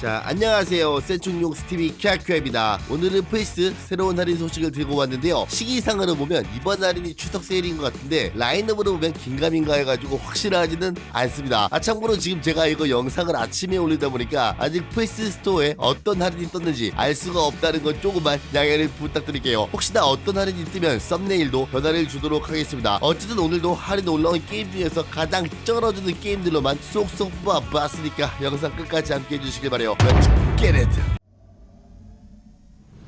자 안녕하세요. 센충용 스티비 캬큐입니다. 오늘은 플스 새로운 할인 소식을 들고 왔는데요. 시기상으로 보면 이번 할인이 추석 세일인 것 같은데 라인업으로 보면 긴가민가 해가지고 확실하지는 않습니다. 아 참고로 지금 제가 이거 영상을 아침에 올리다 보니까 아직 플스 스토어에 어떤 할인이 떴는지 알 수가 없다는 건 조금만 양해를 부탁드릴게요. 혹시나 어떤 할인이 뜨면 썸네일도 변화를 주도록 하겠습니다. 어쨌든 오늘도 할인 올라온 게임 중에서 가장 쩔어주는 게임들로만 쏙쏙 뽑아봤으니까 영상 끝까지 함께 해주시길 바래요 Get it!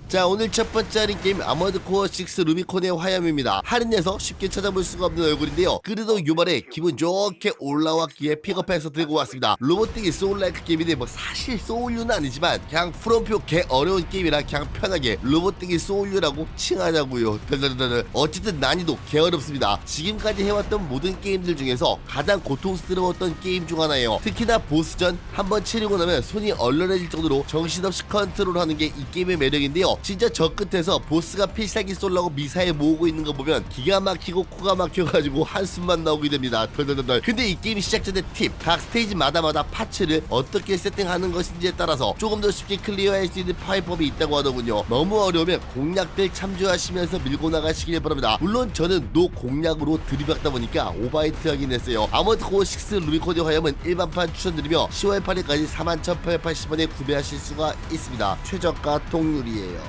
자 오늘 첫 번째 할인 게임 아머드 코어 6 루비콘의 화염입니다. 할인해서 쉽게 찾아볼 수가 없는 얼굴인데요. 그래도 유발에 기분 좋게 올라왔기에 픽업해서 들고 왔습니다. 로봇틱이 소울라이크 게임인데 뭐 사실 소울류는 아니지만 그냥 프롬표 개 어려운 게임이라 그냥 편하게 로봇틱이 소울류라고 칭하자고요. 덜덜덜덜. 어쨌든 난이도 개 어렵습니다. 지금까지 해왔던 모든 게임들 중에서 가장 고통스러웠던 게임 중 하나예요. 특히나 보스전 한번 치르고 나면 손이 얼얼해질 정도로 정신없이 컨트롤하는 게 이 게임의 매력인데요 진짜 저 끝에서 보스가 필살기 쏠라고 미사일 모으고 있는 거 보면 기가 막히고 코가 막혀가지고 한숨만 나오게 됩니다. 덜덜덜덜. 근데 이 게임 시작 전에 팁. 각 스테이지마다마다 파츠를 어떻게 세팅하는 것인지에 따라서 조금 더 쉽게 클리어할 수 있는 파이법이 있다고 하더군요. 너무 어려우면 공략들 참조하시면서 밀고 나가시길 바랍니다. 물론 저는 노 공략으로 들이박다 보니까 오바이트 하긴 했어요. 아머드 코어 6 루비코드 화염은 일반판 추천드리며 10월 8일까지 41,880원에 구매하실 수가 있습니다. 최저가 동률이에요.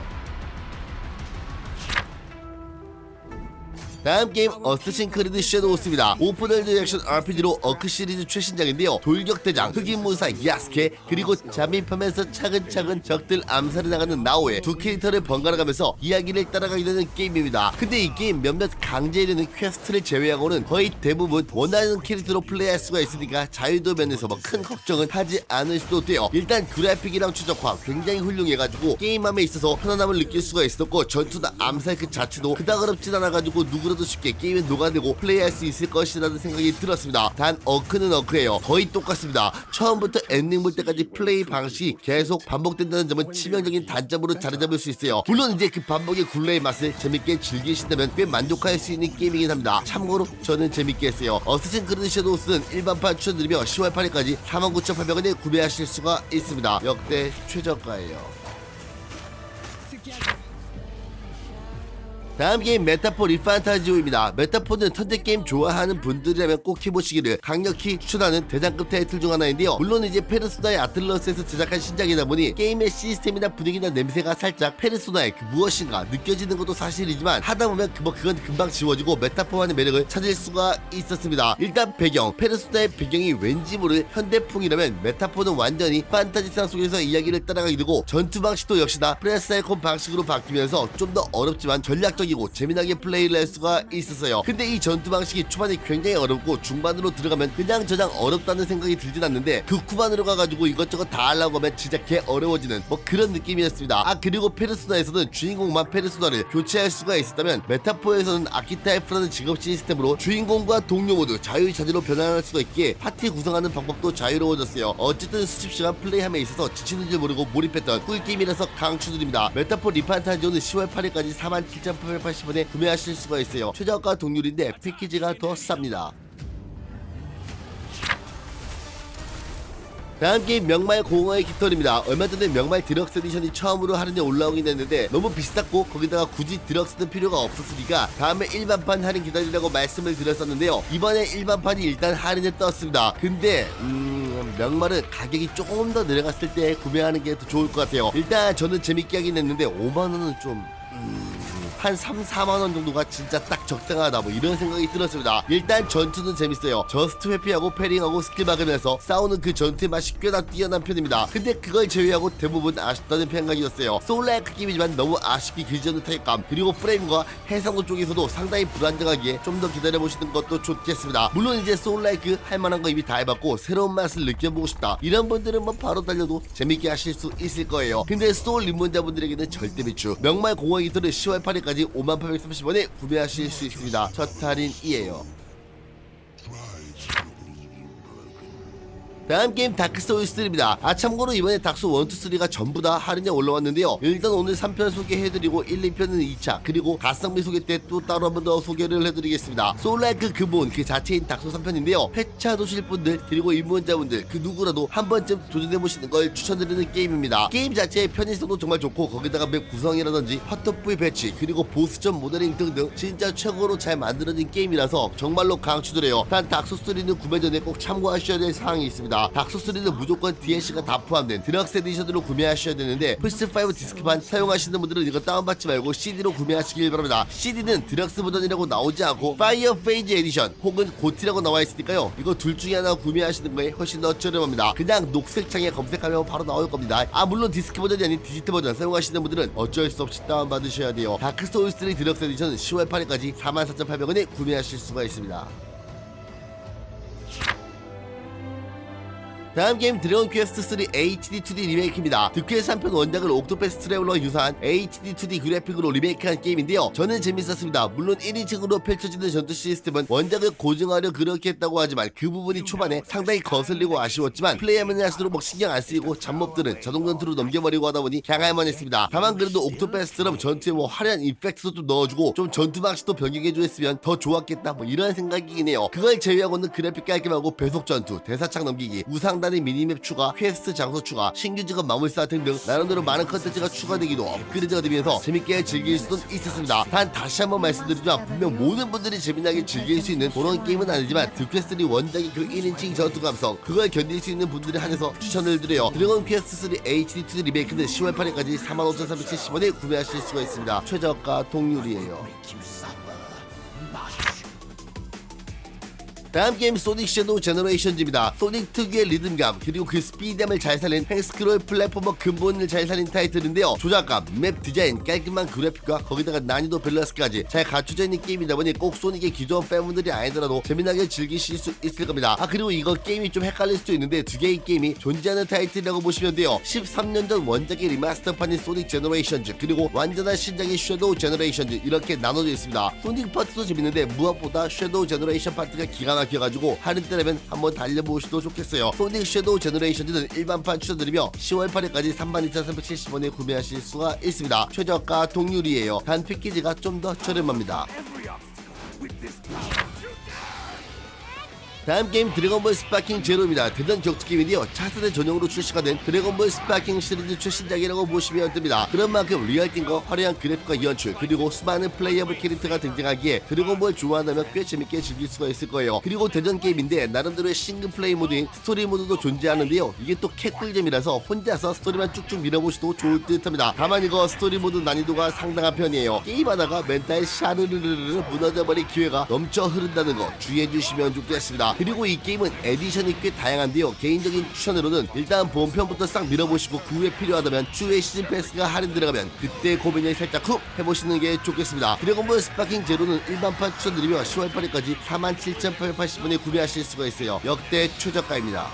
다음 게임 어스신 크리드 섀도우 스입니다. 오픈월드 액션 RPG로 어크 시리즈 최신작인데요. 돌격대장, 흑인 무사 야스케, 그리고 잠입하면서 차근차근 적들 암살해 나가는 나오의 두 캐릭터를 번갈아가면서 이야기를 따라가게 되는 게임입니다. 근데 이 게임 몇몇 강제되는 퀘스트를 제외하고는 거의 대부분 원하는 캐릭터로 플레이할 수가 있으니까 자유도 면에서 뭐 큰 걱정은 하지 않을 수도 돼요. 일단 그래픽이랑 추적화 굉장히 훌륭해가지고 게임함에 있어서 편안함을 느낄 수가 있었고 전투나 암살 그 자체도 그닥 어렵진 않아가지고 누구 라도 쉽게 게임에 녹아들고 플레이할 수 있을 것이라는 생각이 들었습니다. 단 어크는 어크예요. 거의 똑같습니다. 처음부터 엔딩 볼 때까지 플레이 방식이 계속 반복된다는 점은 치명적인 단점으로 자리 잡을 수 있어요. 물론 이제 그 반복의 굴레의 맛을 재밌게 즐기신다면 꽤 만족할 수 있는 게임이긴 합니다. 참고로 저는 재밌게 했어요. 어스신 크리드 섀도우스는 일반판 추천드리며 10월 8일까지 49,800원에 구매하실 수가 있습니다. 역대 최저가예요. 다음 게임 메타포 리판타지오입니다. 메타포는 턴제 게임 좋아하는 분들이라면 꼭 해보시기를 강력히 추천하는 대장급 타이틀 중 하나인데요. 물론 이제 페르소나의 아틀러스에서 제작한 신작이다 보니 게임의 시스템이나 분위기나 냄새가 살짝 페르소나의 그 무엇인가 느껴지는 것도 사실이지만 하다 보면 그뭐 그건 금방 지워지고 메타포만의 매력을 찾을 수가 있었습니다. 일단 배경 페르소나의 배경이 왠지 모를 현대풍이라면 메타포는 완전히 판타지 상 속에서 이야기를 따라가게 되고 전투 방식도 역시나 프레사이콘 방식으로 바뀌면서 좀 더 어렵지만 전략적 이고 재미나게 플레이를 할 수가 있었어요. 근데 이 전투 방식이 초반에 굉장히 어렵고 중반으로 들어가면 그냥 저장 어렵다는 생각이 들진 않는데 그 후반으로 가가지고 이것저것 다 하려고 하면 진짜 개 어려워지는 뭐 그런 느낌이었습니다. 아 그리고 페르소나에서는 주인공만 페르소나를 교체할 수가 있었다면 메타포에서는 아키타이프라는 직업 시스템으로 주인공과 동료 모두 자유자재로 변환할 수가 있기에 파티 구성하는 방법도 자유로워졌어요. 어쨌든 수십 시간 플레이함에 있어서 지치는 줄 모르고 몰입했던 꿀게임이라서 강추드립니다. 메타포 리판타지오는 10월 8일까지 47,880원에 구매하실 수가 있어요. 최저가 동률인데 패키지가 더 쌉니다. 다음 게임 명말 공허의 깃털입니다. 얼마 전에 명말 디럭스 에디션이 처음으로 할인에 올라오긴 했는데 너무 비쌌고 거기다가 굳이 디럭스는 필요가 없었으니까 다음에 일반판 할인 기다리라고 말씀을 드렸었는데요. 이번에 일반판이 일단 할인에 떴습니다. 근데 음 명말은 가격이 조금 더 내려갔을 때 구매하는 게 더 좋을 것 같아요. 일단 저는 재밌게 하긴 했는데 5만 원은 좀 한 3, 4만 원 정도가 진짜 딱 적당하다 뭐 이런 생각이 들었습니다. 일단 전투는 재밌어요. 저스트 회피하고 패링하고 스킬 막으면서 싸우는 그 전투의 맛이 꽤나 뛰어난 편입니다. 근데 그걸 제외하고 대부분 아쉽다는 생각이었어요. 소울라이크 게임이지만 너무 아쉽게 길지 않는 타격감 그리고 프레임과 해상도 쪽에서도 상당히 불안정하기에 좀 더 기다려보시는 것도 좋겠습니다. 물론 이제 소울라이크 할만한 거 이미 다 해봤고 새로운 맛을 느껴보고 싶다. 이런 분들은 뭐 바로 달려도 재밌게 하실 수 있을 거예요. 근데 소울 입문자분들에게는 절대 비추. 명말 기토를 10월 8일까지 5830원에 구매하실 수 있습니다. 첫 할인이에요. 다음 게임 다크 소울스3입니다. 아 참고로 이번에 소울 1, 2, 3가 전부 다 할인에 올라왔는데요. 일단 오늘 3편 소개해드리고 1, 2편은 2차 그리고 가성비 소개 때 또 따로 한 번 더 소개를 해드리겠습니다. 소울라이크 근본 그 자체인 닥소 3편인데요. 회차 도실 분들 그리고 입문자분들 그 누구라도 한 번쯤 도전해보시는 걸 추천드리는 게임입니다. 게임 자체의 편의성도 정말 좋고 거기다가 맵 구성이라든지 핫토프의 배치 그리고 보스전 모델링 등등 진짜 최고로 잘 만들어진 게임이라서 정말로 강추드려요. 단 닥소3는 구매 전에 꼭 참고하셔야 될 사항이 있습니다. 닥소3는 무조건 DLC가 다 포함된 드럭스 에디션으로 구매하셔야 되는데 플스5 디스크판 사용하시는 분들은 이거 다운받지 말고 CD로 구매하시길 바랍니다. CD는 드럭스 버전이라고 나오지 않고 파이어 페이지 에디션 혹은 고티라고 나와 있으니까요. 이거 둘 중에 하나 구매하시는 거에 훨씬 더 저렴합니다. 그냥 녹색 창에 검색하면 바로 나올 겁니다. 아 물론 디스크 버전이 아닌 디지털 버전 사용하시는 분들은 어쩔 수 없이 다운받으셔야 돼요. 다크 소울 3 드럭스 에디션은 10월 8일까지 44,800원에 구매하실 수가 있습니다. 다음 게임 드래곤 퀘스트 3 HD 2D 리메이크입니다. 득퀘스 3편 원작을 옥토패스 트래블러와 유사한 HD 2D 그래픽으로 리메이크한 게임인데요. 저는 재밌었습니다. 물론 1인칭으로 펼쳐지는 전투 시스템은 원작을 고증하려 그렇게 했다고 하지만 그 부분이 초반에 상당히 거슬리고 아쉬웠지만 플레이하면 할수록 뭐 신경 안 쓰이고 잡몹들은 자동 전투로 넘겨버리고 하다 보니 향할만 했습니다. 다만 그래도 옥토패스처럼 전투에 뭐 화려한 이펙트도 좀 넣어주고 좀 전투 방식도 변경해줘 했으면 더 좋았겠다 뭐 이런 생각이긴 해요. 그걸 제외하고는 그래픽 깔끔하고 배속 전투, 대사창 넘기기, 우상단 의 미니맵 추가, 퀘스트 장소 추가, 신규 직업 마물사 등등 나름대로 많은 컨텐츠가 추가되기도 업그레이드가 되면서 재밌게 즐길 수는 있었습니다. 단 다시 한번 말씀드리지만 분명 모든 분들이 재미나게 즐길 수 있는 그런 게임은 아니지만 득퀘스트3 원작의 그 1인칭 전투 감성 그걸 견딜 수 있는 분들에 한해서 추천을 드려요. 드래곤 퀘스트 3 HD2 리메이크는 10월 8일까지 45,370원에 구매하실 수가 있습니다. 최저가 동률이에요. 다음 게임 소닉 섀도우 제너레이션즈입니다. 소닉 특유의 리듬감 그리고 그 스피드함을 잘 살린 헬스크롤 플랫포머 근본을 잘 살린 타이틀인데요. 조작감, 맵 디자인, 깔끔한 그래픽과 거기다가 난이도 밸런스까지 잘 갖춰져 있는 게임이다 보니 꼭 소닉의 기존 팬분들이 아니더라도 재미나게 즐기실 수 있을 겁니다. 아 그리고 이거 게임이 좀 헷갈릴 수도 있는데 두 개의 게임이 존재하는 타이틀이라고 보시면 돼요. 13년 전 원작의 리마스터판인 소닉 제너레이션즈 그리고 완전한 신작의 섀도우 제너레이션즈 이렇게 나눠져 있습니다. 소닉 파트도 재밌는데 무엇보다 섀도우 제너레이션 파트가 기가 막혀가지고 할인 때라면 한번 달려보셔도 좋겠어요. 소닉 섀도우 제너레이션즈는 일반판 추천드리며 10월 8일까지 32,370원에 구매하실 수가 있습니다. 최저가 동률이에요. 단 패키지가 좀 더 저렴합니다. 다음 게임 드래곤볼 스파킹 제로입니다. 대전 격투 게임인데요. 차세대 전용으로 출시가 된 드래곤볼 스파킹 시리즈 최신작이라고 보시면 됩니다. 그런 만큼 리얼팀과 화려한 그래픽과 연출 그리고 수많은 플레이어블 캐릭터가 등장하기에 드래곤볼 좋아한다면 꽤 재밌게 즐길 수가 있을 거예요. 그리고 대전 게임인데 나름대로의 싱글 플레이 모드인 스토리 모드도 존재하는데요. 이게 또 캣꿀잼이라서 혼자서 스토리만 쭉쭉 밀어보셔도 좋을 듯합니다. 다만 이거 스토리 모드 난이도가 상당한 편이에요. 게임하다가 멘탈 샤르르르르 무너져버릴 기회가 넘쳐 흐른다는 거 주의해 주시면 좋겠습니다. 그리고 이 게임은 에디션이 꽤 다양한데요. 개인적인 추천으로는 일단 본편부터 싹 밀어보시고 그 후에 필요하다면 추후에 시즌 패스가 할인 들어가면 그때 고민을 살짝 훅 해보시는 게 좋겠습니다. 드래곤볼 스파킹 제로는 일반판 추천드리며 10월 8일까지 47,880원에 구매하실 수가 있어요. 역대 최저가입니다.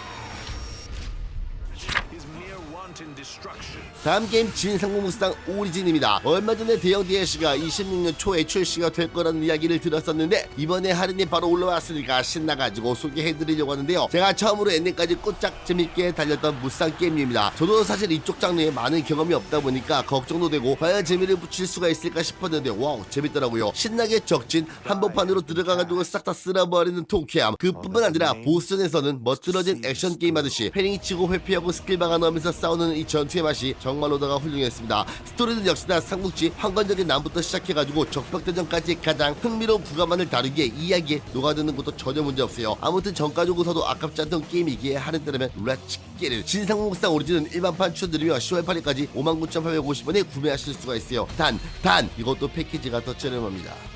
다음 게임 진상공무상 오리진입니다. 얼마 전에 대형 DLC가 26년 초에 출시가 될 거라는 이야기를 들었었는데 이번에 할인이 바로 올라왔으니까 신나가지고 소개해드리려고 하는데요. 제가 처음으로 엔딩까지 꽂짝 재밌게 달렸던 무쌍 게임입니다. 저도 사실 이쪽 장르에 많은 경험이 없다 보니까 걱정도 되고 과연 재미를 붙일 수가 있을까 싶었는데 와우 재밌더라고요. 신나게 적진 한복판으로 들어가가지고 싹 다 쓸어버리는 통쾌함 그뿐만 아니라 보스전에서는 멋들어진 액션 게임 하듯이 패링 치고 회피하고 스킬 박아넣으면서 싸우는 이 전투의 맛이 정 말로다가 훌륭했습니다. 스토리는 역시나 삼국지 황건적인 남부터 시작해가지고 적벽대전까지 가장 흥미로운 구간만을 다루기에 이야기에 녹아드는 것도 전혀 문제 없어요. 아무튼 정가 주고서도 아깝지 않던 게임이기에 할인 때라면 놀라치기를 진상공상 오리진은 일반판 추천드리며 10월 8일까지 59,850원에 구매하실 수가 있어요. 단, 단 이것도 패키지가 더 저렴합니다.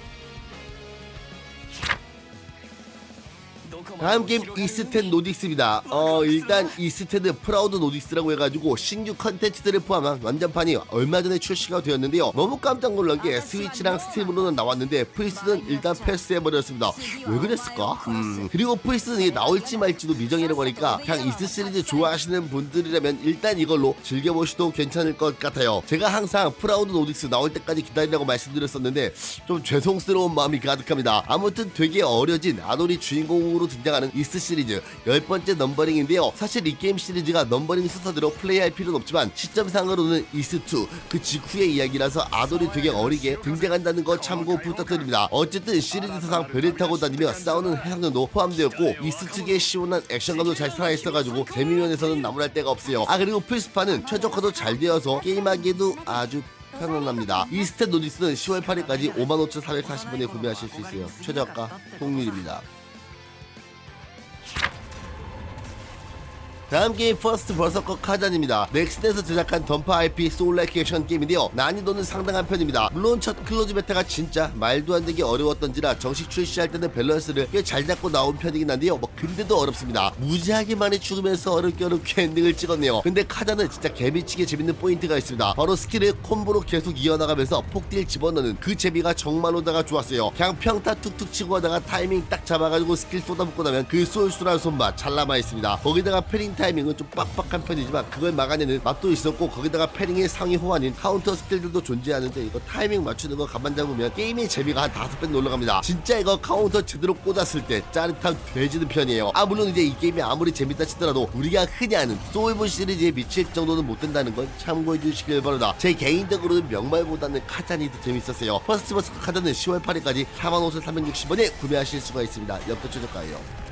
다음 게임 이스텐 노딕스입니다. 어 일단 이스텐은 프라우드 노딕스라고 해가지고 신규 컨텐츠들을 포함한 완전판이 얼마 전에 출시가 되었는데요. 너무 깜짝 놀란 게 스위치랑 스팀으로는 나왔는데 플스는 일단 패스해버렸습니다. 왜 그랬을까? 음 그리고 플스는 이게 나올지 말지도 미정이라고 하니까 그냥 이스 시리즈 좋아하시는 분들이라면 일단 이걸로 즐겨보셔도 괜찮을 것 같아요. 제가 항상 프라우드 노딕스 나올 때까지 기다리라고 말씀드렸었는데 좀 죄송스러운 마음이 가득합니다. 아무튼 되게 어려진 아놀이 주인공으로 등장 등장하는 이스 시리즈 열 번째 넘버링인데요. 사실 이 게임 시리즈가 넘버링 순서대로 플레이할 필요는 없지만 시점상으로는 이스2 그 직후의 이야기라서 아돌이 되게 어리게 등장한다는 거 참고 부탁드립니다. 어쨌든 시리즈사상 별을 타고 다니며 싸우는 해상전도 포함되었고 이스2의 시원한 액션감도 잘 살아있어가지고 재미면에서는 나무랄 데가 없어요. 아 그리고 플스파는 최적화도 잘 되어서 게임하기에도 아주 편안합니다. 이 스탯 노디스는 10월 8일까지 55,440원에 구매하실 수 있어요. 최저가 동률입니다. 다음 게임 퍼스트 버서커 카잔입니다. 넥슨에서 제작한 던파 IP 소울라이크 액션 게임인데요. 난이도는 상당한 편입니다. 물론 첫 클로즈 베타가 진짜 말도 안 되게 어려웠던지라 정식 출시할 때는 밸런스를 꽤 잘 잡고 나온 편이긴 한데요. 뭐 근데도 어렵습니다. 무지하게 많이 죽으면서 어렵게 어렵게 엔딩을 찍었네요. 근데 카잔은 진짜 개미치게 재밌는 포인트가 있습니다. 바로 스킬을 콤보로 계속 이어나가면서 폭딜 집어넣는 그 재미가 정말로다가 좋았어요. 그냥 평타 툭툭 치고 하다가 타이밍 딱 잡아가지고 스킬 쏟아붓고 나면 그 쏠쏠한 손맛 잘 남아있습니다. 거기다가 패링 타이밍은 좀 빡빡한 편이지만 그걸 막아내는 맛도 있었고 거기다가 패링의 상위 호환인 카운터 스킬들도 존재하는데 이거 타이밍 맞추는 거 가만 잡으면 게임의 재미가 한 다섯 배 올라갑니다. 진짜 이거 카운터 제대로 꽂았을 때 짜릿함 돼지는 편이에요. 아 물론 이제 이 게임이 아무리 재밌다 치더라도 우리가 흔히 아는 소울본 시리즈에 미칠 정도는 못 된다는 건 참고해 주시길 바랍니다. 제 개인적으로는 명말보다는 카잔이 더 재밌었어요. 퍼스트 버스 카잔은 10월 8일까지 45,360원에 구매하실 수가 있습니다. 옆도 최저가예요.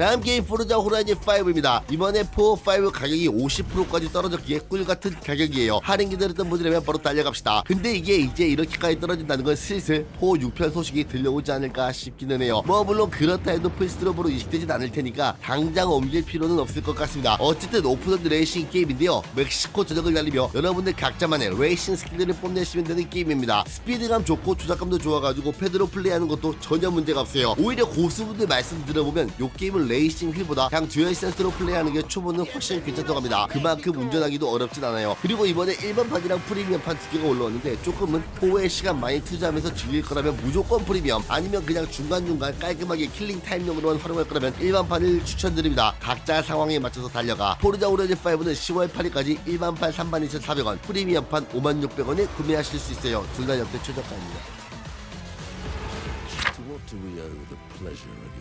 다음 게임 포르자 호라이즌 5입니다. 이번에 4, 5 가격이 50%까지 떨어졌기에 꿀 같은 가격이에요. 할인 기다렸던 분들이면 바로 달려갑시다. 근데 이게 이제 이렇게까지 떨어진다는 건 슬슬 4, 6편 소식이 들려오지 않을까 싶기는 해요. 뭐 물론 그렇다 해도 플스드롭으로 이식되진 않을 테니까 당장 옮길 필요는 없을 것 같습니다. 어쨌든 오픈월드 레이싱 게임인데요. 멕시코 전역을 달리며 여러분들 각자만의 레이싱 스킬들을 뽐내시면 되는 게임입니다. 스피드감 좋고 조작감도 좋아가지고 패드로 플레이하는 것도 전혀 문제가 없어요. 오히려 고수분들 말씀 들어보면 이 게임은 레이싱 휠보다 그냥 듀얼 센스로 플레이하는 게 초보는 훨씬 괜찮다고 합니다. 그만큼 운전하기도 어렵진 않아요. 그리고 이번에 일반판이랑 프리미엄판 두 개가 올라왔는데 조금은 호의 시간 많이 투자하면서 즐길 거라면 무조건 프리미엄 아니면 그냥 중간중간 깔끔하게 킬링 타임용으로만 활용할 거라면 일반판을 추천드립니다. 각자 상황에 맞춰서 달려가. 포르자 오레지 5는 10월 8일까지 일반판 32,400원, 프리미엄판 56,600원에 구매하실 수 있어요. 둘 다 역대 최저가입니다.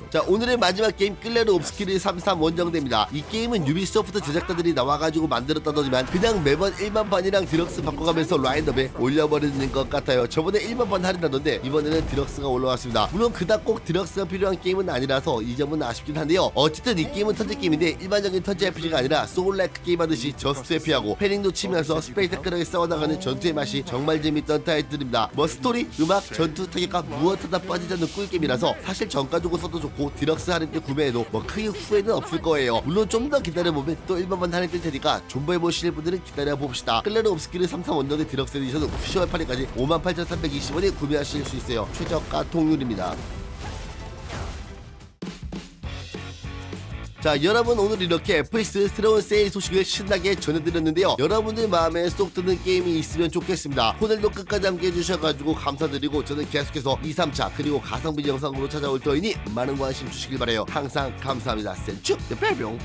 자 오늘의 마지막 게임 끌레르 옵스키르 33 원정대입니다. 이 게임은 유비소프트 제작자들이 나와가지고 만들었다더니만 그냥 매번 일반판이랑 디럭스 바꿔가면서 라인업에 올려버리는 것 같아요. 저번에 일반판 할인하던데 이번에는 디럭스가 올라왔습니다. 물론 그닥 꼭 디럭스가 필요한 게임은 아니라서 이 점은 아쉽긴 한데요. 어쨌든 이 게임은 턴제 게임인데 일반적인 턴제 RPG가 아니라 소울라이크 게임 하듯이 저스트 FP하고 패링도 치면서 스페이터클하게 싸워나가는 전투의 맛이 정말 재밌던 타이틀입니다. 뭐 스토리, 음악, 전투, 타격과 무엇 하나 빠지지 않는 꿀게임 이라서 사실 정가 주고 써도 좋고 디럭스 할인 때 구매해도 뭐 크게 후회는 없을 거예요. 물론 좀 더 기다려보면 또 일반만 할인 뜰 테니까 존버해보실 분들은 기다려봅시다. 클레르 옵스키르 33 원정의 디럭스 에디션은 10월 8일까지 58,320원에 구매하실 수 있어요. 최저가 통률입니다 자 여러분 오늘 이렇게 FX 새로운 세일 소식을 신나게 전해드렸는데요. 여러분들 마음에 쏙 드는 게임이 있으면 좋겠습니다. 오늘도 끝까지 함께 해 주셔가지고 감사드리고 저는 계속해서 2, 3차 그리고 가성비 영상으로 찾아올 터이니 많은 관심 주시길 바래요. 항상 감사합니다. 센츄 뿅뿅